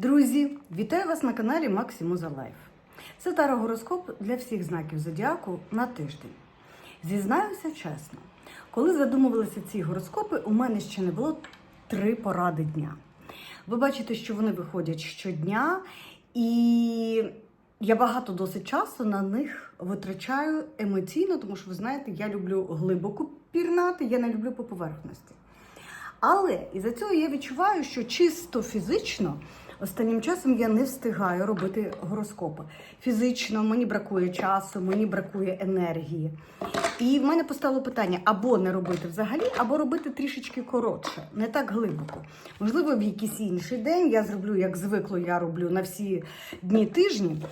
Друзі, вітаю вас на каналі Максимуза Лайф. Це тарогороскоп для всіх знаків зодіаку на тиждень. Зізнаюся чесно, коли задумувалися ці гороскопи, у мене ще не було три поради дня. Ви бачите, що вони виходять щодня, і я багато досить часу на них витрачаю емоційно, тому що ви знаєте, я люблю глибоко пірнати, я не люблю по поверхності. Але із-за цього я відчуваю, що чисто фізично останнім часом я не встигаю робити гороскопи. Фізично мені бракує часу, мені бракує енергії. І в мене постало питання: або не робити взагалі, або робити трішечки коротше, не так глибоко. Можливо, в якийсь інший день я зроблю, як звикло, я роблю на всі дні тижні.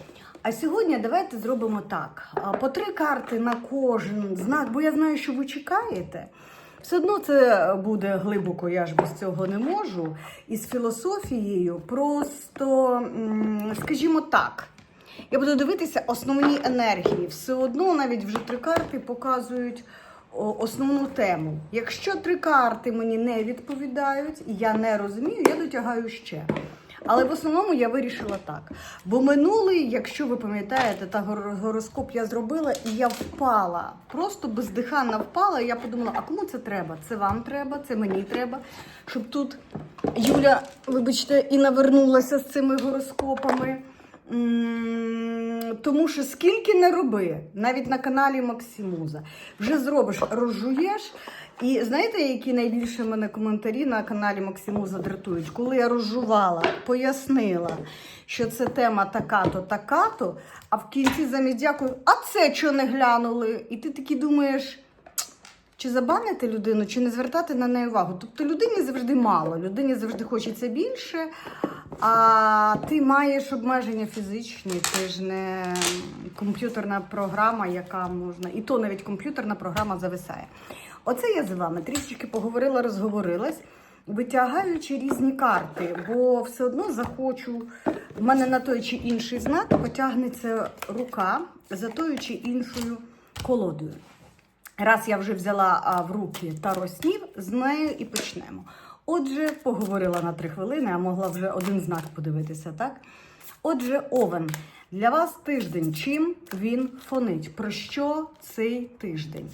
А сьогодні давайте зробимо так: по три карти на кожен знак, бо я знаю, що ви чекаєте. Все одно це буде глибоко, я ж без цього не можу. І з філософією просто, скажімо так, я буду дивитися основні енергії. Все одно навіть вже три карти показують основну тему. Якщо три карти мені не відповідають, і я не розумію, я дотягаю ще. Але в основному я вирішила так. Бо минулий, якщо ви пам'ятаєте, та гор- гороскоп я зробила, і я впала. Просто бездиханно впала. І я подумала, а кому це треба? Це вам треба, це мені треба. Щоб тут Юля, вибачте, і навернулася з цими гороскопами. Тому що скільки не роби, навіть на каналі Максимуза, вже зробиш, розжуєш. І знаєте, які найбільше мене коментарі на каналі Максимуза дратують? Коли я розжувала, пояснила, що це тема така-то, така-то, а в кінці замість дякую, а це чого не глянули? І ти такий думаєш. Чи забанити людину, чи не звертати на неї увагу? Тобто людині завжди мало, людині завжди хочеться більше, а ти маєш обмеження фізичні, ти ж не комп'ютерна програма, яка можна, і то навіть комп'ютерна програма зависає. Оце я з вами трішечки поговорила, розговорилась, витягаючи різні карти, бо все одно захочу. В мене на той чи інший знак потягнеться рука за тою чи іншою колодою. Раз я вже взяла в руки таро снів, з нею і почнемо. Отже, поговорила на три хвилини, а могла вже один знак подивитися, так? Отже, Овен, для вас тиждень. Чим він фонить? Про що цей тиждень?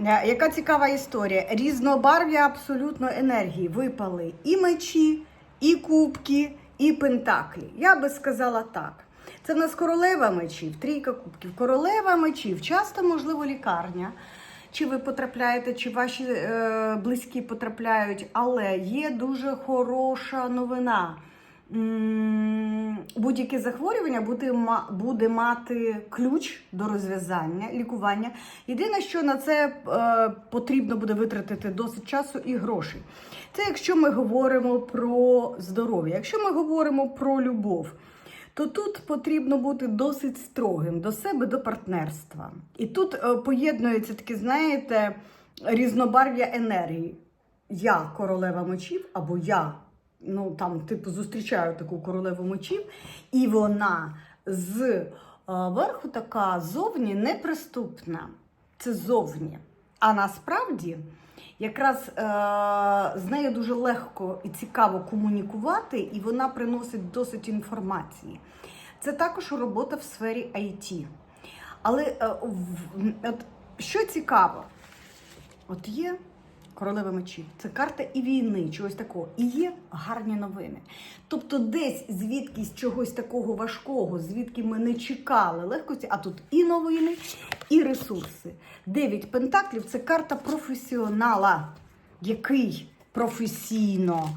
Е, Яка цікава історія? Різнобарв'я абсолютно енергії. Випали і мечі, і кубки, і пентаклі. Я би сказала так. Це в нас королева мечів, трійка кубків. Королева мечів, часто, можливо, лікарня. Чи ви потрапляєте, чи ваші е, близькі потрапляють, але є дуже хороша новина. Будь-яке захворювання буде, мати ключ до розв'язання, лікування. Єдине, що на це е, потрібно буде витратити досить часу і грошей. Це якщо ми говоримо про здоров'я. Якщо ми говоримо про любов, то тут потрібно бути досить строгим до себе, до партнерства. І тут е, поєднується таке, знаєте, різнобарв'я енергії. Я королева мечів, або я ну там, типу, зустрічаю таку королеву мечів, і вона з е, верху така зовні неприступна. Це зовні. А насправді, якраз е, з нею дуже легко і цікаво комунікувати, і вона приносить досить інформації. Це також робота в сфері IT. Але е, в- от, що цікаво, от є королева мечів, це карта і війни, чогось такого, і є гарні новини. Тобто, десь звідкись чогось такого важкого, звідки ми не чекали легкості, а тут і новини, і ресурси. Дев'ять пентаклів це карта професіонала, який професійно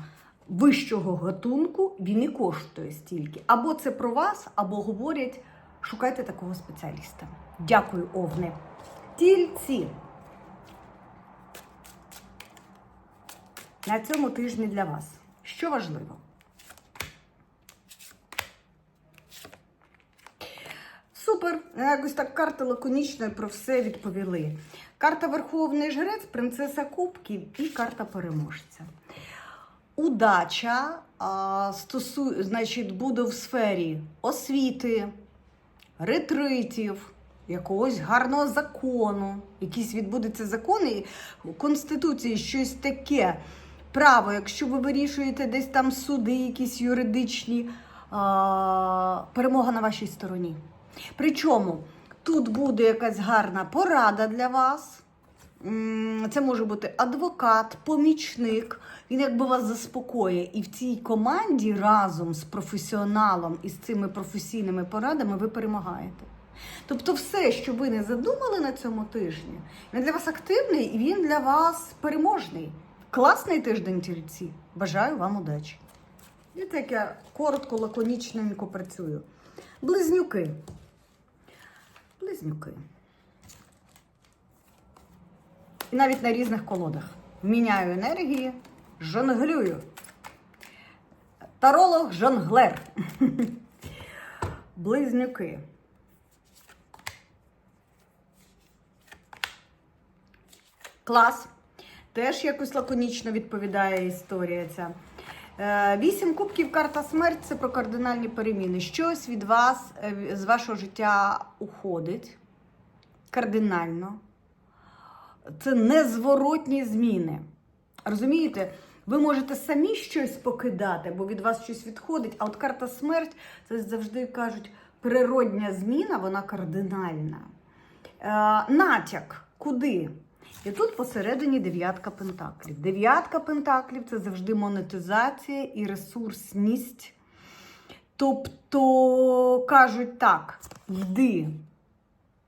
вищого гатунку він і коштує стільки. Або це про вас, або говорять, шукайте такого спеціаліста. Дякую, Овни. Тільці. На цьому тижні для вас. Що важливо? Супер! Якось так карти лаконічно про все відповіли. Карта Верховний Жрець, принцеса Кубків і карта переможця. Удача а, стосу, значить, буде в сфері освіти, ретритів, якогось гарного закону, якийсь відбудеться закон і в Конституції щось таке. Право, якщо ви вирішуєте десь там суди, якісь юридичні, а, перемога на вашій стороні. Причому тут буде якась гарна порада для вас. Це може бути адвокат, помічник. Він якби вас заспокоює. І в цій команді разом з професіоналом і з цими професійними порадами ви перемагаєте. Тобто, все, що ви не задумали на цьому тижні, він для вас активний і він для вас переможний. Класний тиждень тільці. Бажаю вам удачі. І так я коротко, лаконічненько працюю. Близнюки. Близнюки. І навіть на різних колодах. Міняю енергії, жонглюю. Таролог жонглер. Близнюки. Клас. Теж якось лаконічно відповідає історія ця. Е, Вісім кубків карта смерть це про кардинальні переміни. Щось від вас е, з вашого життя уходить кардинально. Це незворотні зміни. Розумієте? Ви можете самі щось покидати, бо від вас щось відходить. А от карта смерть це завжди кажуть природня зміна, вона кардинальна. Е, натяк куди? І тут посередині дев'ятка пентаклів. Дев'ятка пентаклів це завжди монетизація і ресурсність. Тобто кажуть так: йди,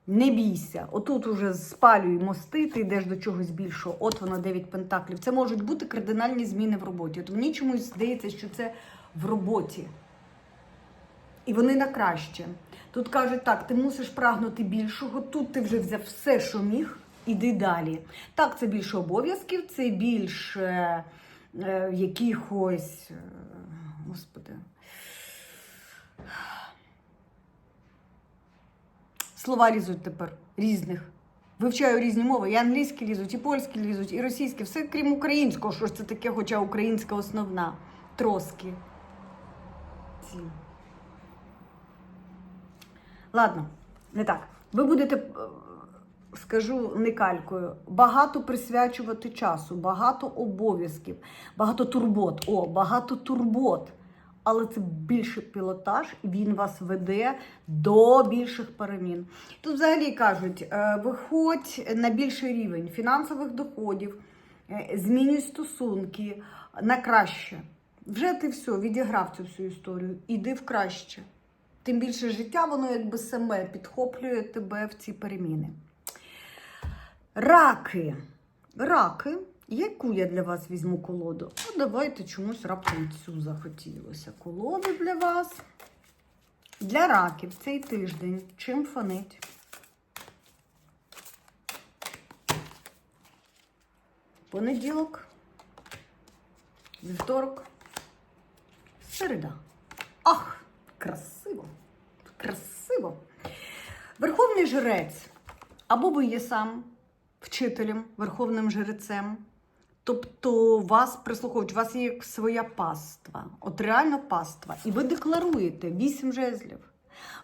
не бійся. Отут уже спалюй мости, ти йдеш до чогось більшого. От воно 9 пентаклів. Це можуть бути кардинальні зміни в роботі. От мені чомусь здається, що це в роботі. І вони на краще. Тут кажуть, так, ти мусиш прагнути більшого, тут ти вже взяв все, що міг, іди далі. Так, це більше обов'язків, це більше е, якихось. е, Господи. Слова лізуть тепер різних. Вивчаю різні мови. І англійські лізуть, і польські лізуть, і російські. Все крім українського, що ж це таке, хоча українська основна. Троски. Ці. Ладно, не так. Ви будете, е, скажу не калькою, багато присвячувати часу, багато обов'язків, багато турбот. О, багато турбот. Але це більше пілотаж, він вас веде до більших перемін. Тут взагалі кажуть: е, виходь на більший рівень фінансових доходів, е, змінюй стосунки на краще. Вже ти все, відіграв цю всю історію. Іди в краще. Тим більше життя, воно якби саме підхоплює тебе в ці переміни. Раки. Раки. Яку я для вас візьму колоду? Ну, давайте чомусь раптом цю захотілося. Колоду для вас. Для раків цей тиждень. Чим фонить? Понеділок. Вівторок. Середа. Ах, красиво! Красиво! Верховний жрець. Або ви є сам вчителем, верховним жрецем. Тобто вас прислуховують, у вас є як своя паства, от реально паства. І ви декларуєте вісім жезлів.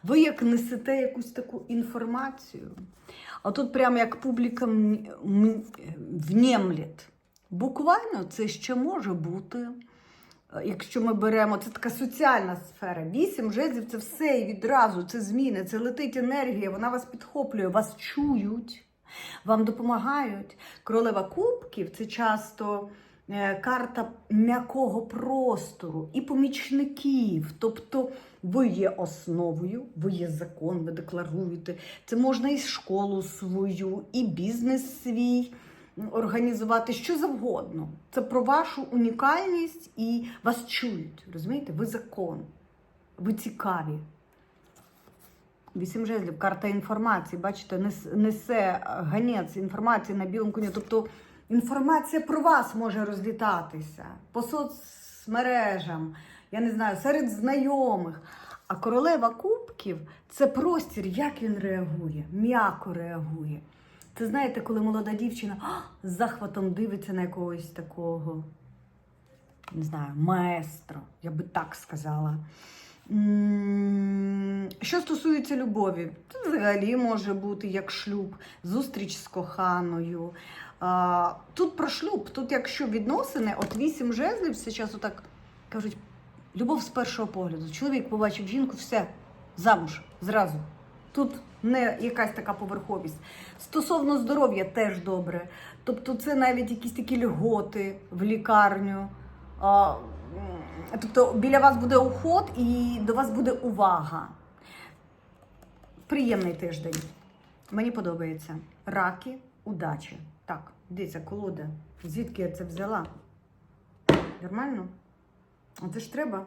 Ви як несете якусь таку інформацію. А тут прямо як публіка м- Буквально це ще може бути. Е, Якщо ми беремо, це така соціальна сфера. Вісім жезлів це все і відразу, це зміни, це летить енергія, вона вас підхоплює, вас чують, вам допомагають. Королева кубків це часто е, карта м'якого простору і помічників. Тобто ви є основою, ви є закон, ви декларуєте. Це можна і школу свою, і бізнес свій організувати що завгодно. Це про вашу унікальність і вас чують. Розумієте? Ви закон, ви цікаві. Вісім жезлів, карта інформації, бачите, несе ганець інформації на білому коні. Тобто інформація про вас може розлітатися по соцмережам, я не знаю, серед знайомих. А королева кубків це простір, як він реагує, м'яко реагує. Це знаєте, коли молода дівчина з захватом дивиться на якогось такого, не знаю, маестро, я би так сказала. Що стосується любові, це взагалі може бути як шлюб, зустріч з коханою. Тут про шлюб, тут якщо відносини, от вісім жезлів зараз отак кажуть, любов з першого погляду. Чоловік побачив жінку, все, замуж, зразу. Тут не якась така поверховість. Стосовно здоров'я теж добре. Тобто, це навіть якісь такі льготи в лікарню. М, тобто біля вас буде уход і до вас буде увага. Приємний тиждень. Мені подобається. Раки, удачі. Так, дивіться, колода. Звідки я це взяла? Нормально? А це ж треба.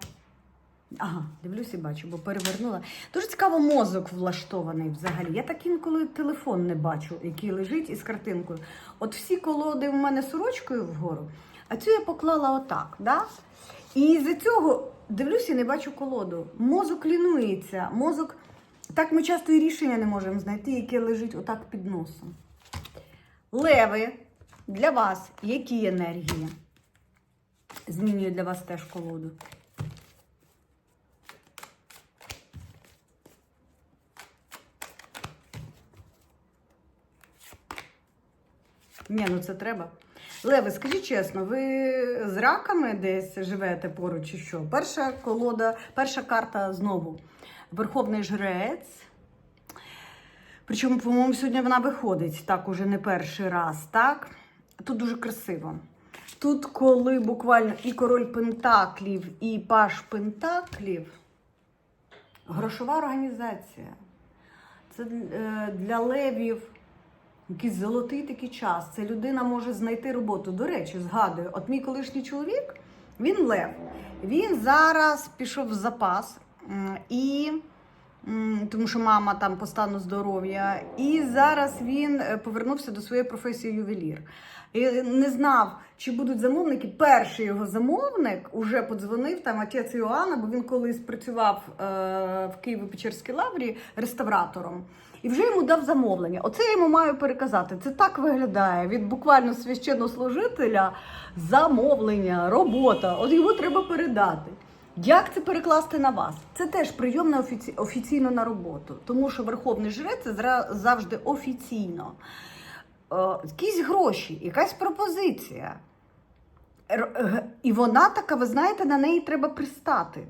Ага, дивлюсь і бачу, бо перевернула. Дуже цікаво, мозок влаштований взагалі. Я так інколи телефон не бачу, який лежить із картинкою. От всі колоди в мене сорочкою вгору, а цю я поклала отак. Да? І з-за цього дивлюсь і не бачу колоду. Мозок лінується. Мозок. Так ми часто і рішення не можемо знайти, яке лежить отак під носом. Леви, для вас які енергії? Змінюю для вас теж колоду. Ні, ну це треба. Леви, скажіть чесно, ви з раками десь живете поруч чи що? Перша колода, перша карта знову. Верховний жрець. Причому, по-моєму, сьогодні вона виходить так уже не перший раз, так? Тут дуже красиво. Тут, коли буквально і король Пентаклів, і паш Пентаклів, грошова організація. Це е, для левів якийсь золотий такий час. Це людина може знайти роботу. До речі, згадую, от мій колишній чоловік, він лев. Він зараз пішов в запас і. Тому що мама там по стану здоров'я, і зараз він е, повернувся до своєї професії ювелір. І не знав, чи будуть замовники. Перший його замовник уже подзвонив там отець Іоанна, бо він колись працював е, в Києво-Печерській лаврі реставратором. І вже йому дав замовлення. Оце я йому маю переказати. Це так виглядає від буквально священнослужителя замовлення, робота. От йому треба передати. Як це перекласти на вас? Це теж прийом на офіці... офіційно на роботу, тому що верховний жрець це зра- завжди офіційно. Е, якісь гроші, якась пропозиція. І вона така, ви знаєте, на неї треба пристати.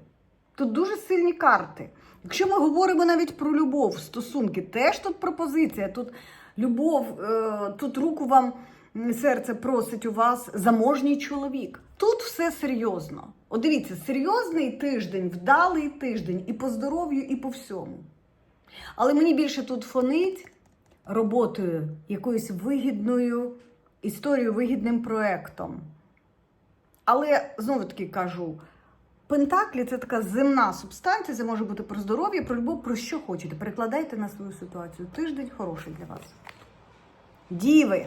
Тут дуже сильні карти. Якщо ми говоримо навіть про любов, стосунки, теж тут пропозиція, тут любов, е, тут руку вам серце просить у вас заможній чоловік. Тут все серйозно. От дивіться, серйозний тиждень, вдалий тиждень і по здоров'ю, і по всьому. Але мені більше тут фонить роботою, якоюсь вигідною історією, вигідним проектом. Але знову таки кажу: Пентаклі це така земна субстанція, це може бути про здоров'я, про любов, про що хочете. Перекладайте на свою ситуацію. Тиждень хороший для вас. Діви.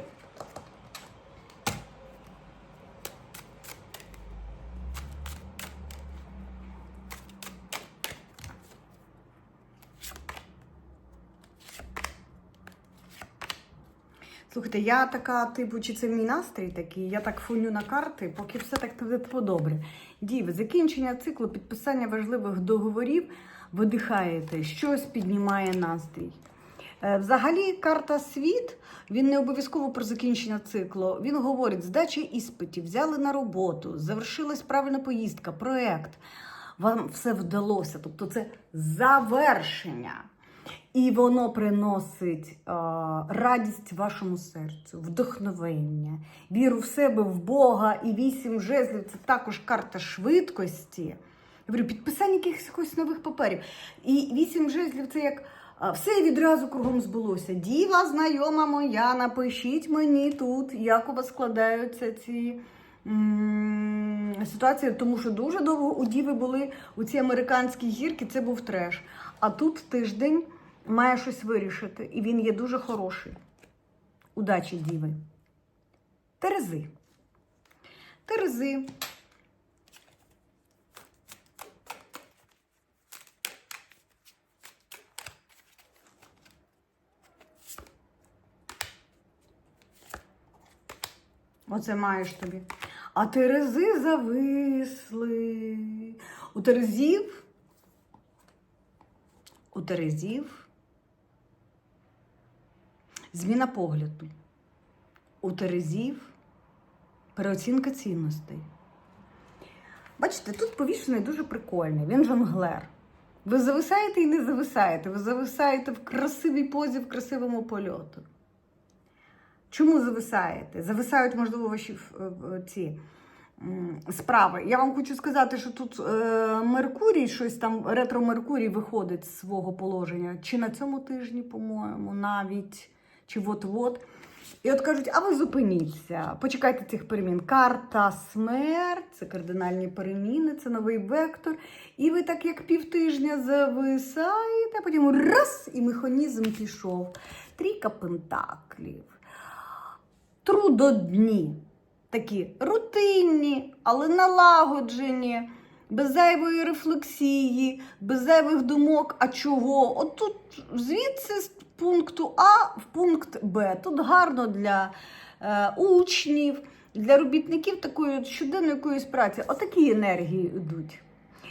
Слухайте, я така, типу, чи це мій настрій такий, я так фоню на карти, поки все так типу, добре. Діви, закінчення циклу, підписання важливих договорів, видихаєте, щось піднімає настрій. Е, Взагалі, карта світ, він не обов'язково про закінчення циклу. Він говорить, здача іспитів, взяли на роботу, завершилась правильна поїздка, проект. Вам все вдалося. Тобто це завершення. І воно приносить е, радість вашому серцю, вдохновення, віру в себе, в Бога. І вісім жезлів це також карта швидкості. Я говорю, підписання якихось нових паперів. І вісім жезлів це як е, все відразу кругом збулося. Діва, знайома моя, напишіть мені тут, як у вас складаються ці. м, Ситуації, тому що дуже довго у Діви були у ці американські гірки, це був треш. А тут тиждень має щось вирішити, і він є дуже хороший. Удачі, діви. Терези. Терези. Оце маєш тобі. А терези зависли. У терезів у Терезів зміна погляду. У Терезів переоцінка цінностей. Бачите, тут повішений дуже прикольний. Він жонглер. Ви зависаєте і не зависаєте. Ви зависаєте в красивій позі, в красивому польоту. Чому зависаєте? Зависають, можливо, ваші е, е, ці справи. Я вам хочу сказати, що тут е, Меркурій, щось там, ретро-Меркурій виходить з свого положення. Чи на цьому тижні, по-моєму, навіть, чи от-от. І от кажуть, а ви зупиніться, почекайте цих перемін. Карта смерть, це кардинальні переміни, це новий вектор. І ви так як півтижня зависаєте, а потім раз, і механізм пішов. Трійка пентаклів. Трудодні. Такі рутинні, але налагоджені, без зайвої рефлексії, без зайвих думок. А чого? От тут звідси пункту А в пункт Б. Тут гарно для е, учнів, для робітників такої щоденної якоїсь праці. Отакі енергії йдуть.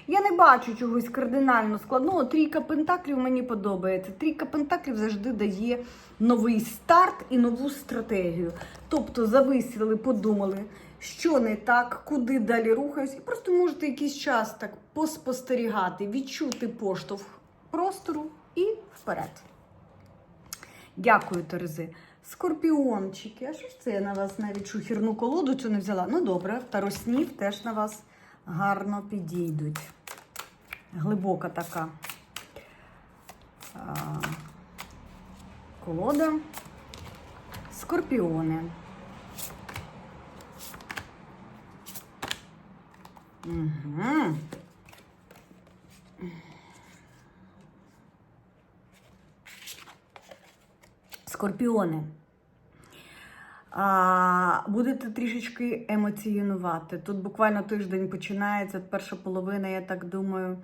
Я не бачу чогось кардинально складного. Трійка пентаклів мені подобається. Трійка пентаклів завжди дає новий старт і нову стратегію. Тобто зависіли, подумали, що не так, куди далі рухаюсь, і просто можете якийсь час так поспостерігати, відчути поштовх простору і вперед. Дякую, Терези. Скорпіончики, а що ж це я на вас навіть шухірну колоду цю не взяла? Ну добре, тароснів теж на вас гарно підійдуть. Глибока така а, колода. Скорпіони. Угу. Скорпіони. А, будете трішечки емоціонувати. Тут буквально тиждень починається, перша половина, я так думаю,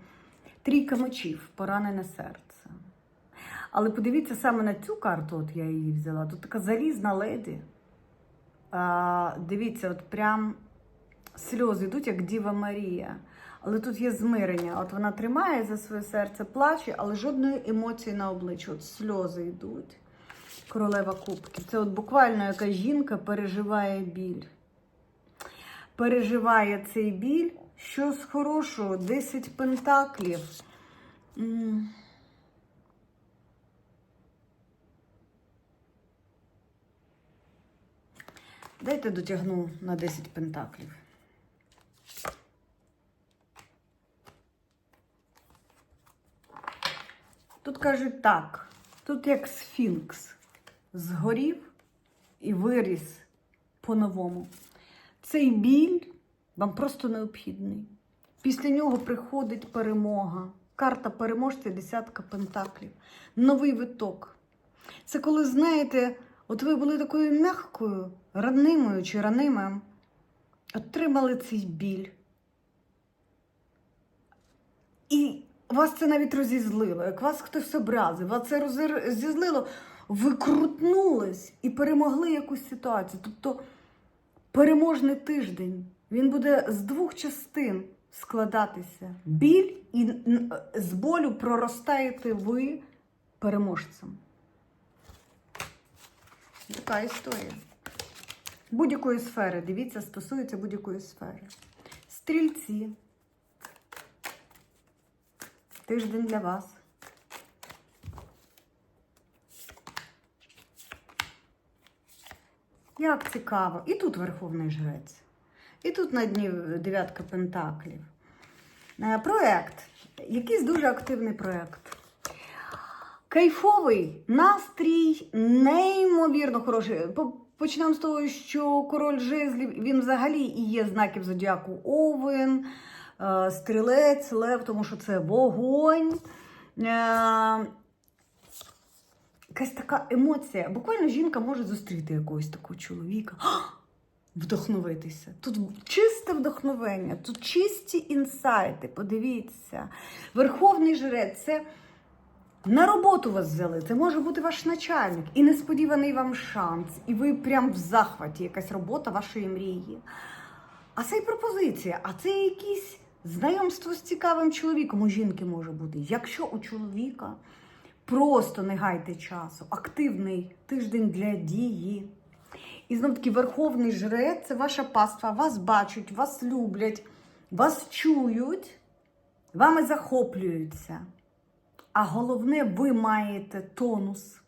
трійка мечів, поранене серце. Але подивіться саме на цю карту, от я її взяла. Тут така залізна леді. А, дивіться, от прям сльози йдуть, як Діва Марія. Але тут є змирення. От вона тримає за своє серце, плаче, але жодної емоції на обличчі. От сльози йдуть. Королева кубків. Це от буквально яка жінка переживає біль. Переживає цей біль. Що з хорошого? 10 пентаклів. Дайте дотягну на 10 пентаклів. Тут кажуть так, тут як сфінкс згорів і виріс по-новому. Цей біль вам просто необхідний. Після нього приходить перемога. Карта переможця, десятка пентаклів. Новий виток. Це коли, знаєте, от ви були такою м'якою, ранимою чи ранимим, отримали цей біль. І вас це навіть розізлило, як вас хтось образив, вас це розізлило, ви крутнулись і перемогли якусь ситуацію. Тобто переможний тиждень, він буде з двох частин складатися. Біль і з болю проростаєте ви переможцем. Така історія. Будь-якої сфери, дивіться, стосується будь-якої сфери. Стрільці. Тиждень для вас. Як цікаво. І тут Верховний Жрець. І тут на дні дев'ятка пентаклів. Е, Проект. Якийсь дуже активний проект. Кайфовий настрій, неймовірно хороший. По- Почнемо з того, що король жезлів він взагалі і є знаків зодіаку Овен, е, стрілець, лев, тому що це вогонь. Якась така емоція. Буквально жінка може зустріти якогось такого чоловіка. Вдохновитися. Тут чисте вдохновення, тут чисті інсайти. Подивіться. Верховний жрець це на роботу вас взяли. Це може бути ваш начальник і несподіваний вам шанс. І ви прям в захваті, якась робота вашої мрії. А це і пропозиція, а це якийсь Знайомство з цікавим чоловіком у жінки може бути. Якщо у чоловіка просто не гайте часу, активний тиждень для дії. І знов таки верховний жрець це ваша паства. Вас бачать, вас люблять, вас чують, вами захоплюються. А головне, ви маєте тонус.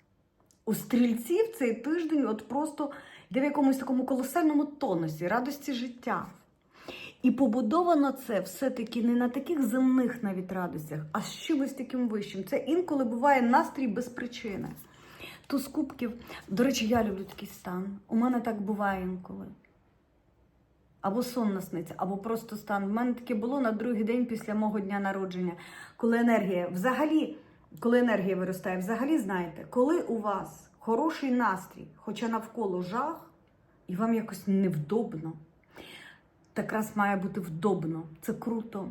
У стрільців цей тиждень от просто йде в якомусь такому колосальному тонусі, радості життя. І побудовано це все-таки не на таких земних навіть радостях, а з чимось таким вищим. Це інколи буває настрій без причини. Туз кубків, до речі, я люблю такий стан. У мене так буває інколи. Або сон насниться, або просто стан. В мене таке було на другий день після мого дня народження, коли енергія взагалі, коли енергія виростає, взагалі знаєте, коли у вас хороший настрій, хоча навколо жах, і вам якось невдобно. Так раз має бути вдобно. Це круто.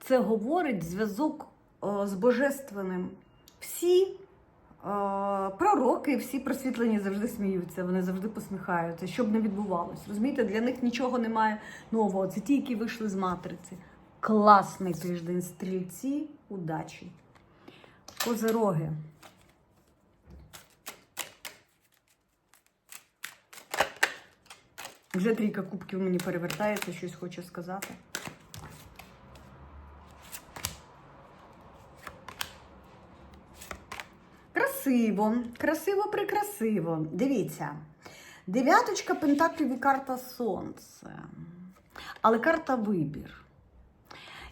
Це говорить зв'язок з божественним. Всі пророки, всі просвітлені завжди сміються, вони завжди посміхаються, що б не відбувалось. Розумієте, для них нічого немає нового. Це ті, які вийшли з матриці. Класний тиждень, стрільці, удачі. Козероги. Вже трійка кубків мені перевертається, щось хоче сказати. Красиво, красиво, прикрасиво. Дивіться. Дев'яточка пентаклів і карта Сонце. Але карта вибір.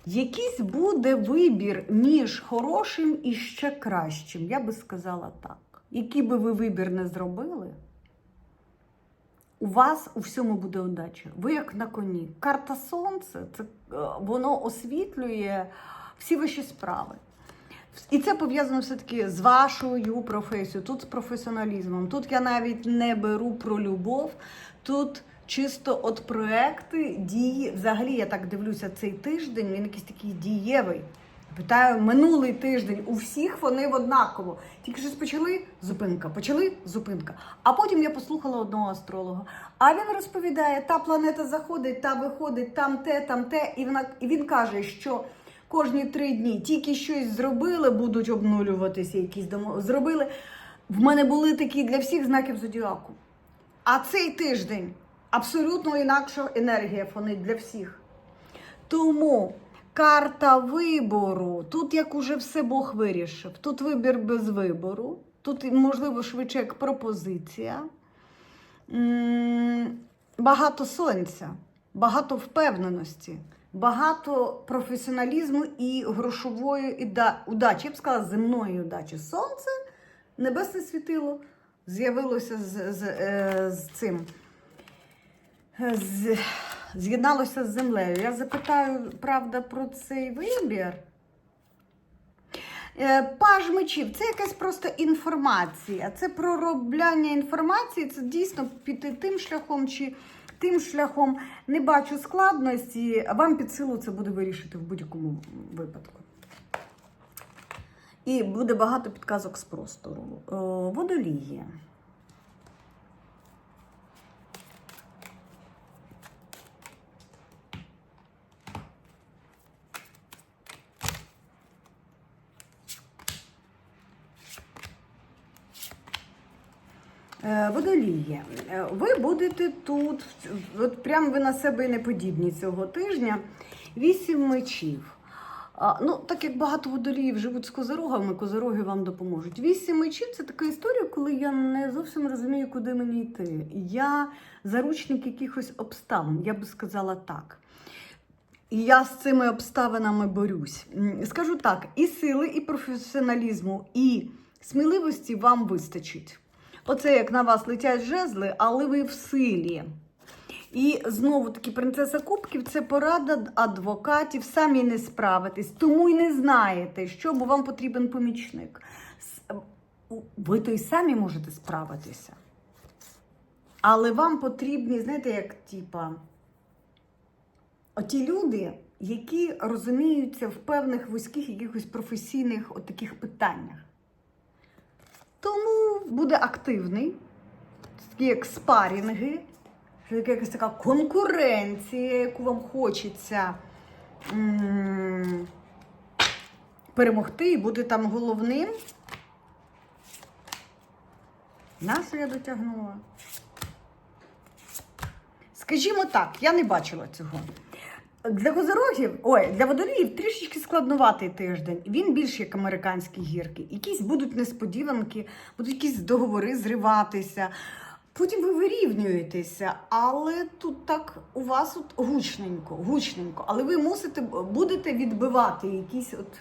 Якийсь буде вибір між хорошим і ще кращим. Я би сказала так. Який би ви вибір не зробили, у вас у всьому буде удача. Ви як на коні. Карта Сонце це е, воно освітлює всі ваші справи. І це пов'язано все-таки з вашою професією, тут з професіоналізмом. Тут я навіть не беру про любов, тут чисто от проекти, дії. Взагалі, я так дивлюся, цей тиждень він якийсь такий дієвий. Питаю, минулий тиждень у всіх вони однаково. Тільки щось почали зупинка, почали зупинка. А потім я послухала одного астролога. А він розповідає, та планета заходить, та виходить, там те, там те. І, вона, і він каже, що кожні три дні тільки щось зробили, будуть обнулюватися, якісь домо... зробили. В мене були такі для всіх знаків зодіаку. А цей тиждень абсолютно інакша енергія фонить для всіх. Тому карта вибору. Тут як уже все Бог вирішив. Тут вибір без вибору. Тут, можливо, швидше як пропозиція. Багато сонця, багато впевненості, багато професіоналізму і грошової удачі. Я б сказала, земної удачі. Сонце, небесне світило з'явилося з, з, е, з цим. З, з'єдналося з землею. Я запитаю, правда, про цей вибір. Е, Паж мечів це якась просто інформація. Це проробляння інформації, це дійсно піти тим шляхом чи тим шляхом. Не бачу складності, вам під силу це буде вирішити в будь-якому випадку. І буде багато підказок з простору. О, Водолії. Е, Е, ви будете тут, от прям ви на себе і не подібні цього тижня. Вісім мечів. Ну, так як багато водоліїв живуть з козорогами, козороги вам допоможуть. Вісім мечів це така історія, коли я не зовсім розумію, куди мені йти. Я заручник якихось обставин, я би сказала так. І я з цими обставинами борюсь. Скажу так: і сили, і професіоналізму, і сміливості вам вистачить. Оце як на вас летять жезли, але ви в силі. І знову таки принцеса Кубків це порада адвокатів, самі не справитесь, тому й не знаєте, що, бо вам потрібен помічник. Ви то й самі можете справитися. Але вам потрібні, знаєте, як типа, оті люди, які розуміються в певних вузьких якихось професійних от таких питаннях. Тому буде активний, такі як спарінги, якась така конкуренція, яку вам хочеться перемогти і бути там головним. Нащо я дотягнула? Скажімо так, я не бачила цього. Для козорогів, ой, для водоліїв трішечки складнуватий тиждень. Він більш як американські гірки. Якісь будуть несподіванки, будуть якісь договори зриватися. Потім ви вирівнюєтеся, але тут так у вас от гучненько, гучненько. Але ви мусите будете відбивати якісь от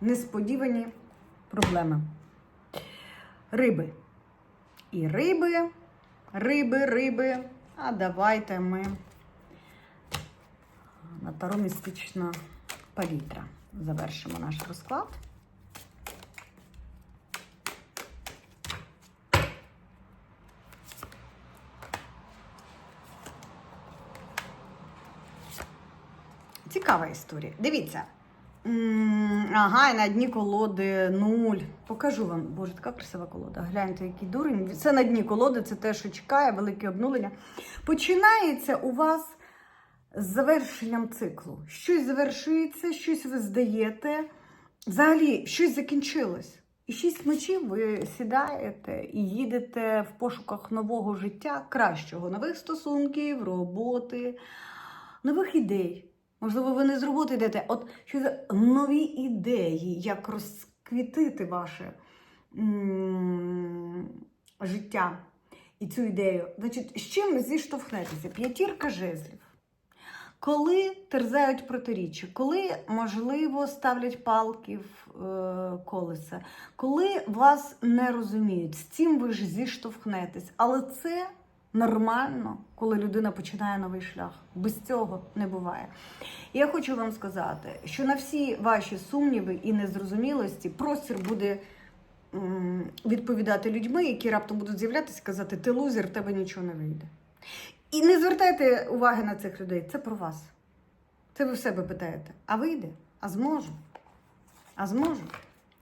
несподівані проблеми. Риби. І риби, риби, риби. А давайте ми таромістична палітра. Завершимо наш розклад. Цікава історія. Дивіться. Ага, і на дні колоди нуль. Покажу вам. Боже, така красива колода. Гляньте, який дурень. Це на дні колоди, це те, що чекає, велике обнулення. Починається у вас з завершенням циклу. Щось завершується, щось ви здаєте. Взагалі, щось закінчилось. І шість мечів ви сідаєте і їдете в пошуках нового життя, кращого, нових стосунків, роботи, нових ідей. Можливо, ви не з роботи йдете. От що за нові ідеї, як розквітити ваше м- життя і цю ідею. Значить, з чим зіштовхнетеся? П'ятірка жезлів. Коли терзають протиріччя, коли, можливо, ставлять палки в е, колеса, коли вас не розуміють, з цим ви ж зіштовхнетесь. Але це нормально, коли людина починає новий шлях. Без цього не буває. Я хочу вам сказати, що на всі ваші сумніви і незрозумілості простір буде відповідати людьми, які раптом будуть з'являтися і казати, ти лузер, тебе нічого не вийде. І не звертайте уваги на цих людей. Це про вас. Це ви в себе питаєте. А вийде? А зможу? А зможу?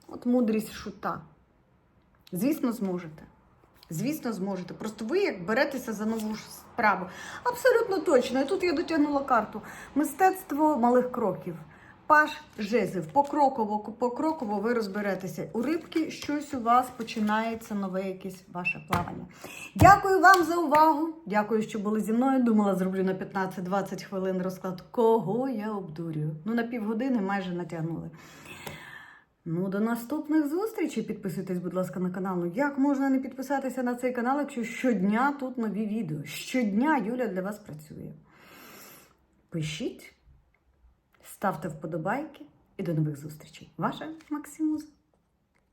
От мудрість шута. Звісно, зможете. Звісно, зможете. Просто ви як беретеся за нову справу. Абсолютно точно. І тут я дотягнула карту. Мистецтво малих кроків. Паш жезлів. Покроково, покроково ви розберетеся. У рибки щось у вас починається нове якесь ваше плавання. Дякую вам за увагу. Дякую, що були зі мною. Думала, зроблю на 15-20 хвилин розклад. Кого я обдурюю? Ну, на півгодини майже натягнули. Ну, до наступних зустрічей. Підписуйтесь, будь ласка, на канал. Ну, як можна не підписатися на цей канал, якщо щодня тут нові відео? Щодня Юля для вас працює. Пишіть, ставте вподобайки і до нових зустрічей. Ваша Максимуза.